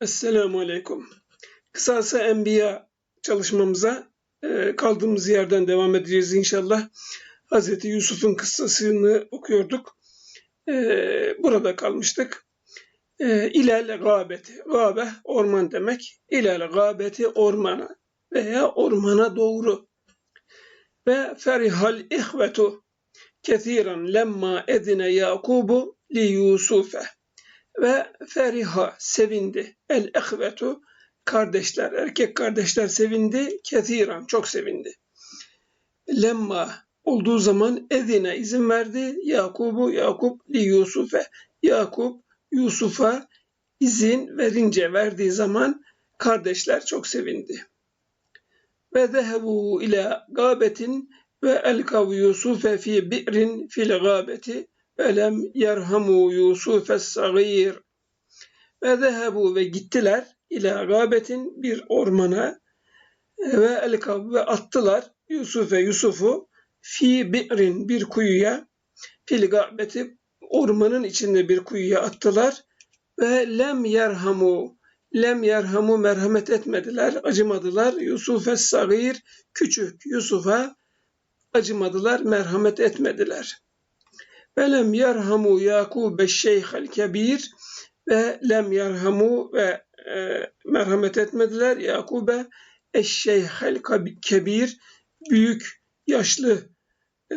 Esselamu Aleyküm. Kısası Enbiya çalışmamıza e, kaldığımız yerden devam edeceğiz inşallah. Hazreti Yusuf'un kıssasını okuyorduk. E, burada kalmıştık. E, İlel gâbeti. Gâbe orman demek. İlel gâbeti ormana veya ormana doğru. Ve ferihal ihvetu kethiren lemma edine Yakubu li Yusufe ve feriha sevindi. El ehvetu kardeşler, erkek kardeşler sevindi. Kethiran çok sevindi. Lemma olduğu zaman ezine izin verdi. Yakubu Yakup li Yusuf'e. Yakup Yusuf'a izin verince verdiği zaman kardeşler çok sevindi. Ve zehebu ila gabetin ve elkav Yusuf'e fi bi'rin fil gabeti Velem yerhamu Yusufes sagir. Ve zehebu ve gittiler ila gabetin bir ormana ve elkab ve attılar Yusuf ve Yusuf'u fi bi'rin bir kuyuya fil gabeti ormanın içinde bir kuyuya attılar ve lem yerhamu lem yerhamu merhamet etmediler, acımadılar. Yusuf sagir küçük Yusuf'a acımadılar, merhamet etmediler. Ve lem yerhamu Yakub şeyhel kebir ve lem yerhamu ve e, merhamet etmediler Yakub'e eşşeyhel kebir büyük yaşlı e,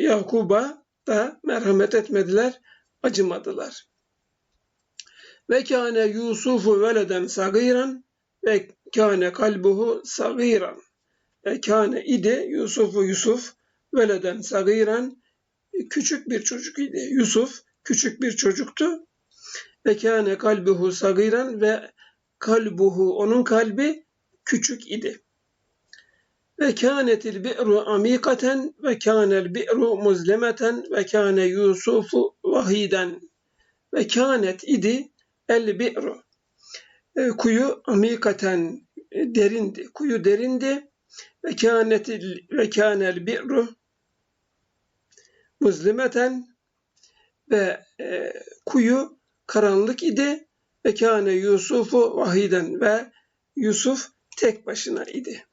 Yakub'a da merhamet etmediler, acımadılar. Ve kâne Yusufu veleden sagiran ve kâne kalbuhu sagiran. Ve kâne idi Yusufu Yusuf veleden sagiran küçük bir çocuk idi. Yusuf küçük bir çocuktu. Ve kâne kalbuhu sagiran ve kalbuhu onun kalbi küçük idi. Ve kânetil bi'ru amikaten ve kânel bi'ru muzlemeten ve kâne Yusufu vahiden ve kânet idi el bi'ru e, kuyu amikaten derindi. Kuyu derindi ve kânetil ve kânel bi'ru muzlimeten ve e, kuyu karanlık idi ve kâne Yusufu vahiden ve Yusuf tek başına idi.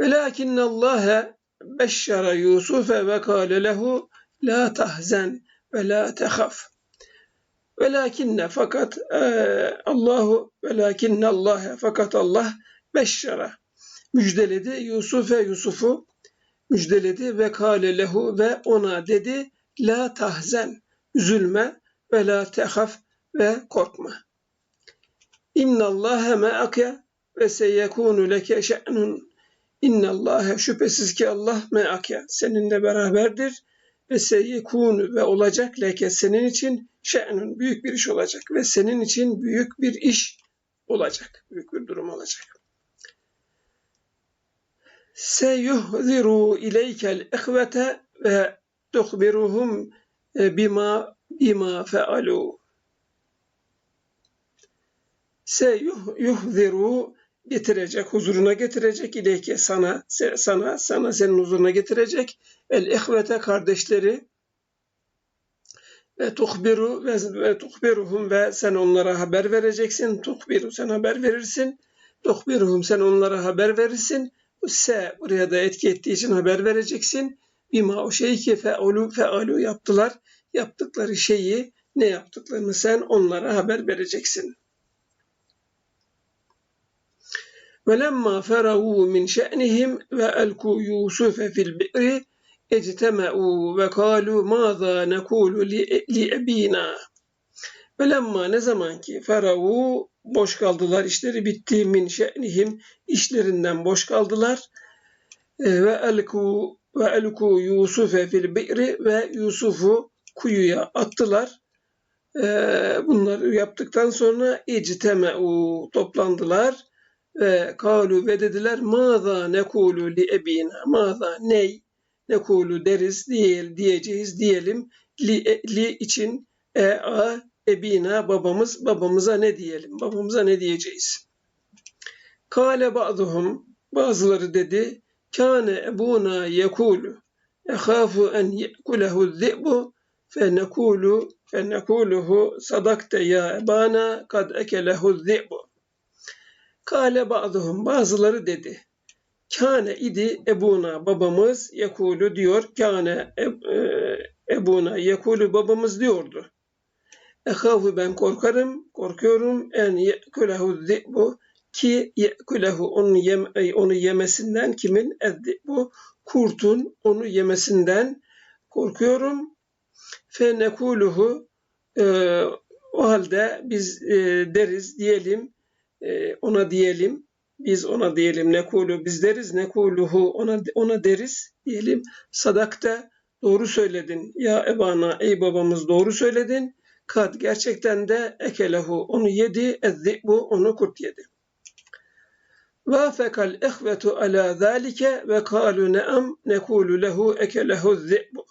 Velakinnallâhe beşşara Yusufe ve kâle lehu la tahzen ve la tehaf. Velakinne fakat e, Allahu velakinne Allah'e fakat Allah beşşara müjdeledi Yusuf'e Yusuf'u müjdeledi ve kâle lehu ve ona dedi la tahzen üzülme ve la tehaf ve korkma. İnna Allahe me'ake ve seyekunu leke şe'nun. İnna Allahe şüphesiz ki Allah me'ake seninle beraberdir ve seyekunu ve olacak leke senin için şe'nun büyük bir iş olacak ve senin için büyük bir iş olacak. Büyük bir durum olacak seyuhziru ileykel ihvete ve tuhbiruhum e, bima bima fealu. Seyuhziru getirecek, huzuruna getirecek ileyke sana, sana, sana senin huzuruna getirecek. El ihvete kardeşleri ve tuhbiru ve, ve tuhbiruhum ve sen onlara haber vereceksin. Tuhbiru sen haber verirsin. Tuhbiruhum sen onlara haber verirsin se buraya da etki ettiği için haber vereceksin. Bima o şeyi ki fe'ulu fe'alu yaptılar. Yaptıkları şeyi ne yaptıklarını sen onlara haber vereceksin. وَلَمَّا فَرَغُوا مِنْ شَأْنِهِمْ وَأَلْكُوا يُوسُفَ فِي الْبِئْرِ اجْتَمَعُوا وَقَالُوا مَاذَا نَقُولُ لِأَب۪ينَا Velemma ne zaman ki feravu boş kaldılar, işleri bitti min şe'nihim işlerinden boş kaldılar. E, ve elku ve elku Yusuf'e fil bi'ri ve Yusuf'u kuyuya attılar. E, bunları yaptıktan sonra icteme'u toplandılar ve kalu ve dediler maza nekulu li ebina maza ney nekulu deriz değil diyeceğiz diyelim li, li için e a ebina babamız, babamıza ne diyelim, babamıza ne diyeceğiz? Kale ba'duhum, bazıları dedi, kâne ebuna yekulu, ehâfu en yekulehu zi'bu, fe nekulu, fe nekuluhu sadakte ya ebana, kad ekelehu zi'bu. Kale ba'duhum, bazıları dedi, kâne idi ebuna babamız yekulu diyor, kâne e, e ebuna yekulu babamız diyordu. Ehafu ben korkarım, korkuyorum. En yekulehu bu ki yekulehu onu, yem, onu yemesinden kimin? Bu kurtun onu yemesinden korkuyorum. Fe nekuluhu e, o halde biz e, deriz diyelim e, ona diyelim. Biz ona diyelim nekulu biz deriz nekuluhu ona ona deriz diyelim. Sadakta doğru söyledin. Ya ebana ey babamız doğru söyledin kad gerçekten de ekelehu onu yedi bu onu kurt yedi. Vafekal ihvetu ala zalike ve kalu ne'am nekulu lehu ekelehu zi'bu.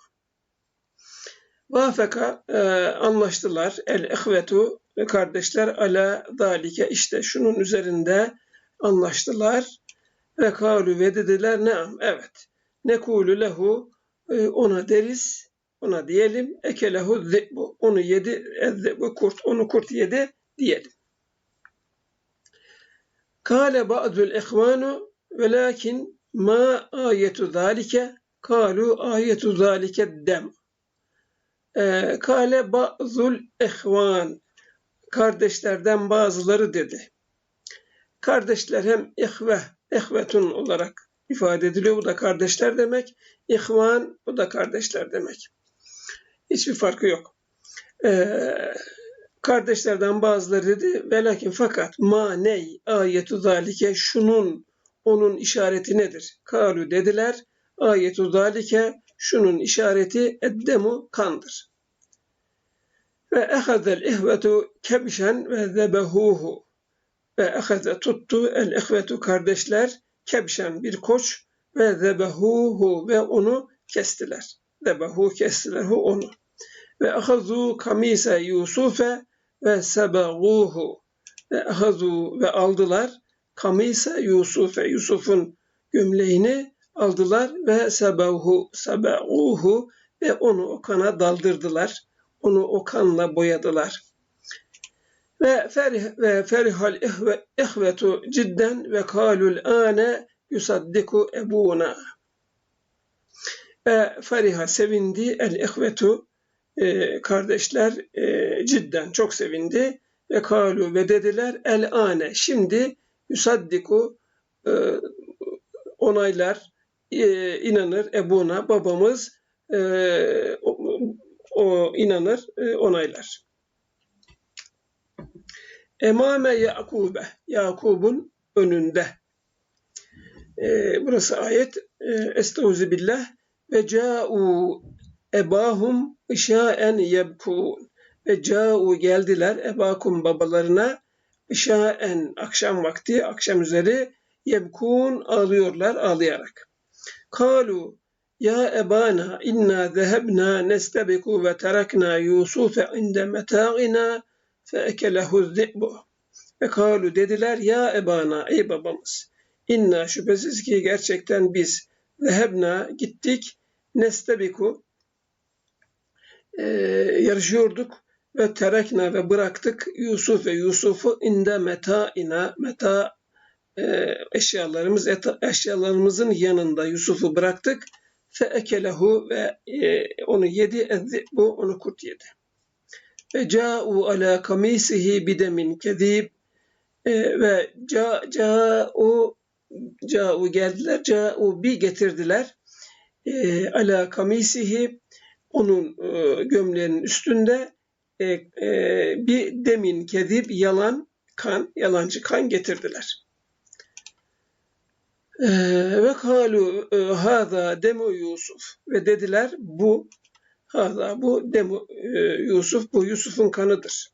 Vafeka e, anlaştılar el ihvetu ve kardeşler ala zalike işte şunun üzerinde anlaştılar ve kalu ve dediler ne'am evet nekulu lehu e, ona deriz ona diyelim ekelehu zi'bu. Onu yedi bu kurt. Onu kurt yedi diyelim. Kale ba'dul ihvanu velakin ma ayetu zalike kalu ayetu zalike dem. Ee, kale ba'zul ihvan kardeşlerden bazıları dedi. Kardeşler hem ihve, ihvetun olarak ifade ediliyor. Bu da kardeşler demek. İhvan, bu da kardeşler demek. Hiçbir farkı yok. Ee, kardeşlerden bazıları dedi velakin fakat ma ney ayetu zalike şunun onun işareti nedir? Kalu dediler ayetu zalike şunun işareti eddemu kandır. Ve ehazel ihvetu kebşen ve zebehuhu ve ehaze tuttu el ihvetu kardeşler kebşen bir koç ve zebehuhu ve onu kestiler. Zebehu kestiler hu onu ve ahazu kamise Yusuf'e ve sebeguhu ve ahazu ve aldılar kamise Yusuf'e Yusuf'un gömleğini aldılar ve sebehu sebeguhu ve onu o daldırdılar. Onu o kanla boyadılar. Ve ferih ve ferihal ihve, ihvetu cidden ve kalul ane yusaddiku ebuna. Ve feriha sevindi. El ihvetu e, kardeşler e, cidden çok sevindi. Ve kalu ve dediler el ane. Şimdi yusaddiku e, onaylar e, inanır ebuna babamız e, o, o inanır e, onaylar. Emame Yakube Yakub'un önünde. E, burası ayet. E, Estaizu billah ve ca'u ebahum işaen yebkun ve ca'u geldiler ebakum babalarına işaen akşam vakti akşam üzeri yebkun ağlıyorlar ağlayarak. Kalu ya ebana inna zehebna nestebiku ve terakna Yusuf'e inde meta'ina fe ekelehu zi'bu. Ve kalu dediler ya ebana ey babamız inna şüphesiz ki gerçekten biz zehebna gittik nestebiku. E, yarışıyorduk ve terekna ve bıraktık. Yusuf ve Yusuf'u inde meta ina meta e, eşyalarımız eşyalarımızın yanında Yusuf'u bıraktık. Fe ekelehu ve e, onu yedi bu onu kurt yedi. Ve ca'u ala kamisihi bidemin kedib e, ve ca ca'u ca'u geldiler ca'u bir getirdiler e, ala kamisihi onun e, gömleğinin üstünde e, e, bir demin kedip yalan kan, yalancı kan getirdiler. E, ve kalu e, hada demu Yusuf ve dediler bu hada bu demu e, Yusuf bu Yusuf'un kanıdır.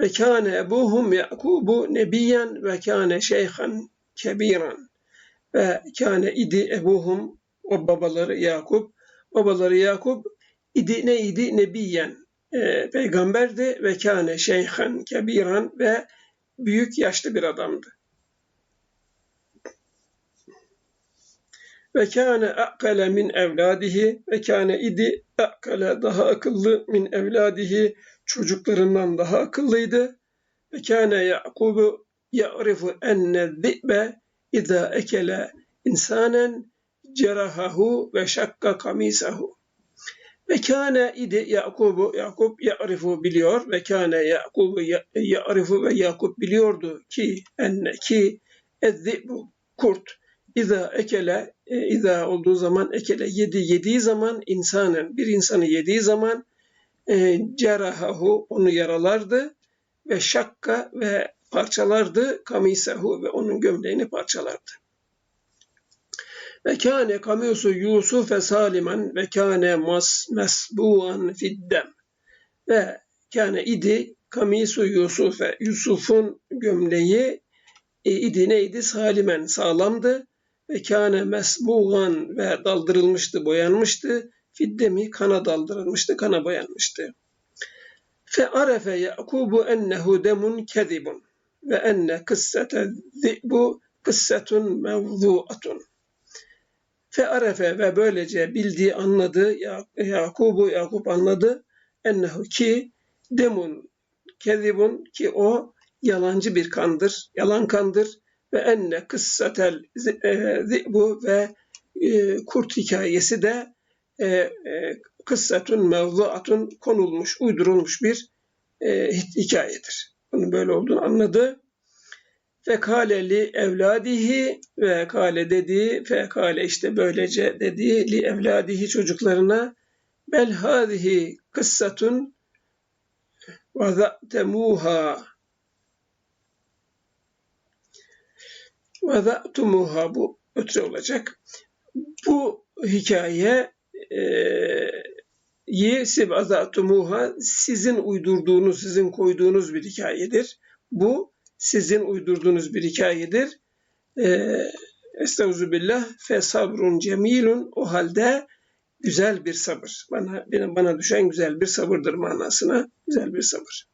Ve kâne ebuhum Yakubu nebiyen ve kâne şeyhan kebiran ve kâne idi ebuhum o babaları Yakup babaları Yakup idi ne idi nebiyen e, peygamberdi ve kâne şeyhan kebiran ve büyük yaşlı bir adamdı. Ve kâne akale min evladihi ve kâne idi akale daha akıllı min evladihi çocuklarından daha akıllıydı. Ve kâne Yakubu ya'rifu enne zi'be izâ ekele insanen cerahahu ve şakka kamisahu. Ve kâne idi Yakubu, Yakup ya'rifu biliyor ve kâne Yakubu ya'rifu ve Yakup biliyordu ki enne ki ezzibu kurt İza ekele, e, iza olduğu zaman ekele yedi, yediği zaman insanın, bir insanı yediği zaman e, cerahahu onu yaralardı ve şakka ve parçalardı kamisahu ve onun gömleğini parçalardı. Ve kâne kamisu Yusuf salimen ve kâne mas mesbuan fiddem. Ve kâne idi kamisu Yusuf'e Yusuf'un gömleği e, idi neydi? Salimen sağlamdı ve kâne mesbuğan ve daldırılmıştı, boyanmıştı. Fiddemi kana daldırılmıştı, kana boyanmıştı. Fe arefe Yakubu ennehu demun kezibun ve enne kıssete zi'bu kıssetun mevzuatun. Fe arefe ve böylece bildiği anladı Yakubu Yakup anladı ennehu ki demun kezibun ki o yalancı bir kandır, yalan kandır ve enne kıssatel e, zi'bu ve e, kurt hikayesi de e, kıssatun mevzuatun konulmuş, uydurulmuş bir hikayedir. Bunun böyle olduğunu anladı. Fekale evladihi ve kale dedi, fekale işte böylece dedi li evladihi çocuklarına bel hadihi kıssatun ve za'temuha ve za'tumuha bu ötre olacak. Bu hikaye e, yi sibazatumuha sizin uydurduğunuz, sizin koyduğunuz bir hikayedir. Bu sizin uydurduğunuz bir hikayedir. E, Estağfirullah fe sabrun cemilun o halde güzel bir sabır. Bana bana düşen güzel bir sabırdır manasına. Güzel bir sabır.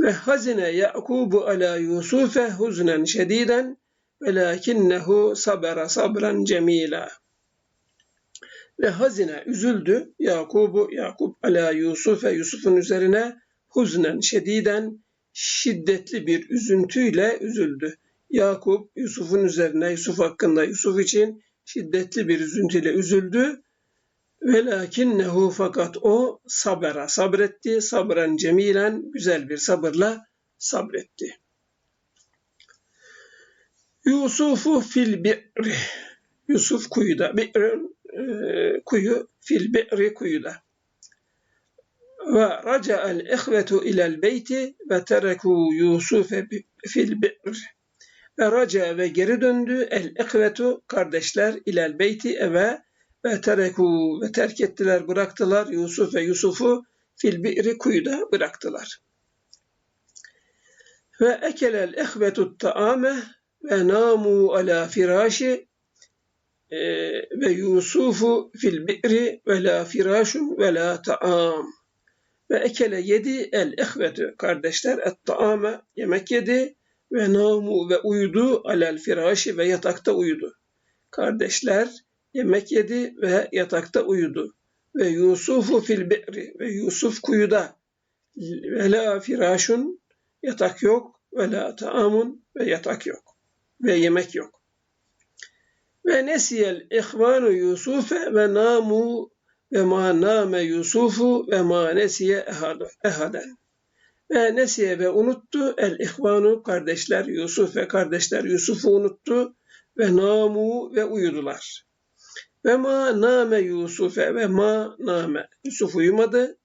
Ve hazine Yakubu ala Yusufe huznen şediden velakinnehu sabera sabran cemila. Ve hazine üzüldü Yakubu Yakup ala Yusuf'e Yusuf'un üzerine huznen şediden şiddetli bir üzüntüyle üzüldü. Yakup Yusuf'un üzerine Yusuf hakkında Yusuf için şiddetli bir üzüntüyle üzüldü. Velakinnehu fakat o sabera sabretti. Sabren cemilen güzel bir sabırla sabretti. Yusufu fil bi'ri. Yusuf kuyuda. Bi'rin e, kuyu fil bi'ri kuyuda. Ve raca'al ihvetu ilel beyti ve tereku Yusufe fil bi'ri. Ve raca ve geri döndü el ihvetu kardeşler ilel beyti eve ve tereku ve terk ettiler bıraktılar Yusuf ve Yusuf'u fil bi'ri kuyuda bıraktılar. Ve ekelel ihvetu ta'ame ve namu ala firaşi e, ve Yusufu fil bi'ri ve la firaşun ve la ta'am. Ve ekele yedi el ehvetü kardeşler et ta'ame yemek yedi ve namu ve uyudu alel firaşi ve yatakta uyudu. Kardeşler yemek yedi ve yatakta uyudu. Ve Yusufu fil bi'ri ve Yusuf kuyuda ve la firaşun yatak yok ve la ta'amun ve yatak yok ve yemek yok. Ve nesiyel ihvanu Yusuf'e ve namu ve ma name Yusufu ve ma nesiye ehaden. Ve nesiye ve unuttu el ihvanu kardeşler Yusuf ve kardeşler Yusuf'u unuttu ve namu ve uyudular. Ve ma name Yusuf'e ve ma name Yusuf uyumadı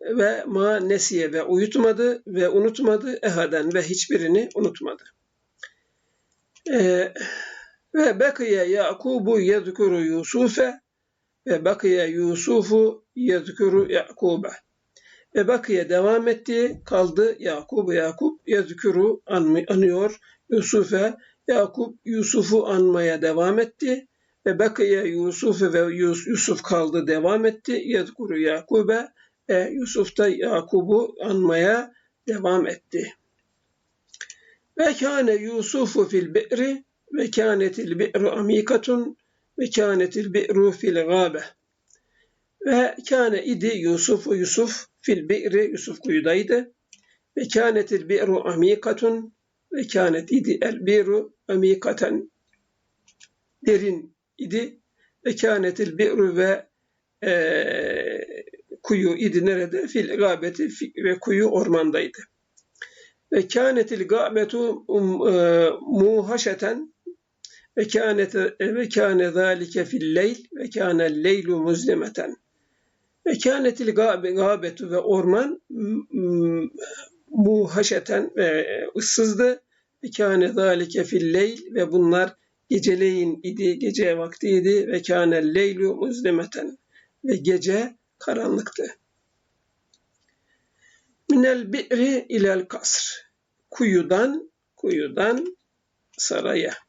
ve ma nesiye ve uyutmadı ve unutmadı ehaden ve hiçbirini unutmadı. Ee, ve bakiye Yakubu yezkuru Yusufe ve bakiye Yusufu yezkuru Yakub'e. Ve bakiye devam etti, kaldı Yakubu Yakup yezkuru anıyor Yusuf'e. Yakup Yusuf'u anmaya devam etti. Ve bakiye Yusuf ve Yusuf kaldı devam etti. Yezkuru Yakub'e. ve Yusuf da Yakub'u anmaya devam etti. Ve kâne Yusufu fil bi'ri ve kânetil bi'ru amikatun ve kânetil bi'ru fil gâbe. Ve kâne idi Yusuf Yusuf fil bi'ri Yusuf kuyudaydı. Ve kânetil bi'ru amikatun ve kânet idi el bi'ru amikaten derin idi. Ve kânetil bi'ru ve e, kuyu idi nerede? Fil gâbeti ve kuyu ormandaydı. Ve kânetil gâbetu um, e, muhaşeten ve kânet ve kâne zâlike fil leyl ve kâne leylu muzlimeten. Ve kânetil gâbetu ve orman muhaşeten ve ıssızdı. Ve kâne zâlike fil leyl ve bunlar geceleyin idi, gece vaktiydi ve kâne leylu muzlimeten ve gece karanlıktı. Minel bi'ri ilel kasr. Kuyudan, kuyudan saraya.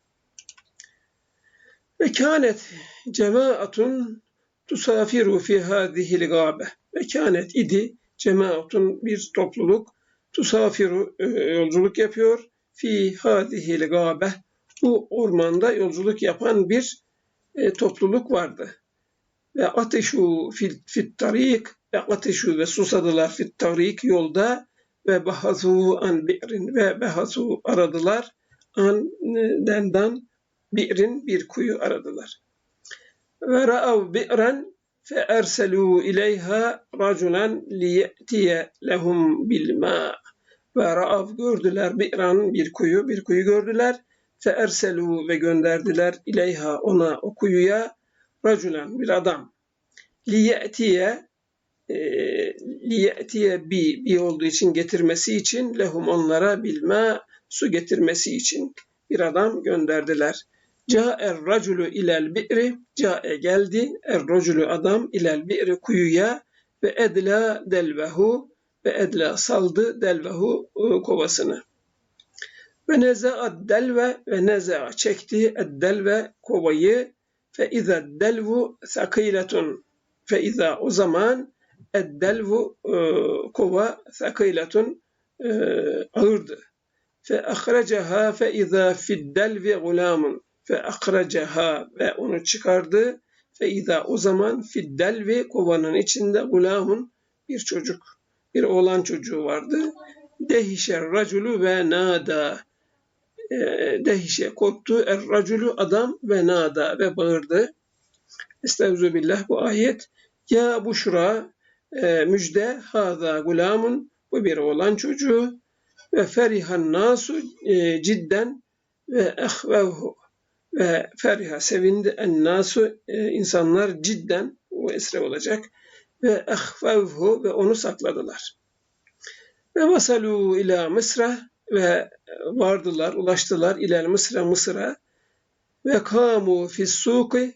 Ve kânet cemaatun tusafiru fi hâzihil gâbe. Ve kânet idi cemaatun bir topluluk tusafiru e, yolculuk yapıyor fi hâzihil gâbe. Bu ormanda yolculuk yapan bir e, topluluk vardı. Ve ateşu fit, fit tarik ve ateşu ve susadılar fit tarik yolda ve bahasu an bi'rin ve bahasu aradılar an dendan bi'rin bir kuyu aradılar. Ve ra'av bi'ran fe erselu ileyha raculan liye'tiye lehum bil ma. Ve ra'av gördüler bi'ran bir kuyu, bir kuyu gördüler. Fe erselu ve gönderdiler ileyha ona o kuyuya raculan bir adam. Liye'tiye e, liye'tiye bi, bi olduğu için getirmesi için lehum onlara bilme su getirmesi için bir adam gönderdiler. Ca'er raculu ilel bi'ri. Ca'e geldi. Er raculu adam ilel bi'ri kuyuya ve edla delvehu ve edla saldı delvehu e, kovasını. Ve neza'a delve ve neza'a çekti eddelve kovayı fe iza delvu sakiletun fe iza o zaman eddelvu e, kova sakiletun e, ağırdı. Fe ahracaha fe iza fiddelvi gulamun ve akracaha ve onu çıkardı ve izâ o zaman fiddel ve kovanın içinde gulamun bir çocuk, bir oğlan çocuğu vardı. Dehişer raculu ve nada. E, dehişe korktu er raculu adam ve nada ve bağırdı. Estaizu billah bu ayet. Ya buşra e, müjde haza gulamun bu bir oğlan çocuğu ve ferihan nasu e, cidden ve ehvevhu ve feriha sevindi en nasu e, insanlar cidden o esre olacak. Ve ehfevhu ve onu sakladılar. Ve vasalu ila Mısra ve vardılar, ulaştılar ilel Mısra Mısır'a ve kamu fissuki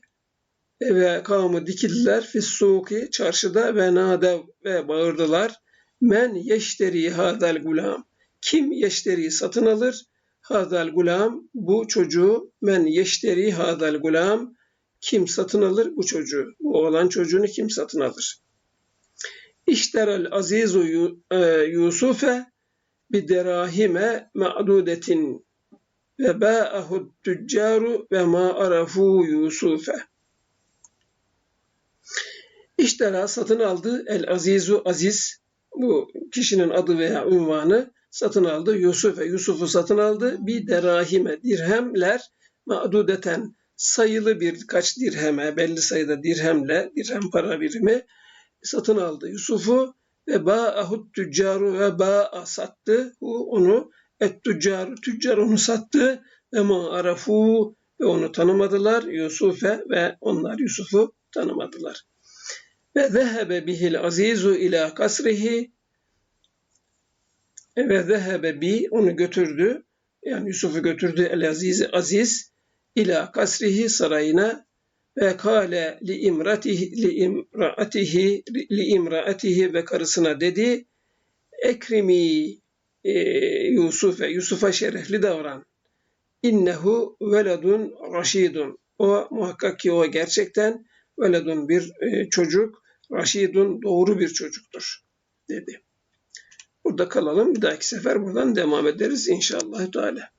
ve kamu dikildiler fissuki çarşıda ve nadev ve bağırdılar. Men yeşteri hadal gulam kim yeşteri satın alır Hadal gulam bu çocuğu men yeşteri hadal gulam kim satın alır bu çocuğu? Bu olan çocuğunu kim satın alır? İşterel azizu e, Yusufe biderahime ma'dudetin ve ba'ahu tüccaru ve ma arafu Yusufe. İştera satın aldı el azizu aziz bu kişinin adı veya ünvanı satın aldı. Yusuf'e Yusuf'u satın aldı. Bir derahime dirhemler ma'dudeten sayılı birkaç dirheme belli sayıda dirhemle dirhem para birimi satın aldı Yusuf'u ve ba'ahut tüccaru ve ba'a sattı hu onu et tüccaru tüccar onu sattı ve ma arafu ve onu tanımadılar Yusuf'e ve onlar Yusuf'u tanımadılar. Ve zehebe bihil azizu ila kasrihi ve zehebe bi onu götürdü. Yani Yusuf'u götürdü el aziz aziz ila kasrihi sarayına ve kale li imratihi li imraatihi li imraatihi ve karısına dedi ekrimi e, Yusuf'e Yusuf'a şerefli davran. İnnehu veledun raşidun. O muhakkak ki o gerçekten veledun bir e, çocuk, raşidun doğru bir çocuktur dedi. Burada kalalım. Bir dahaki sefer buradan devam ederiz inşallah. Teala.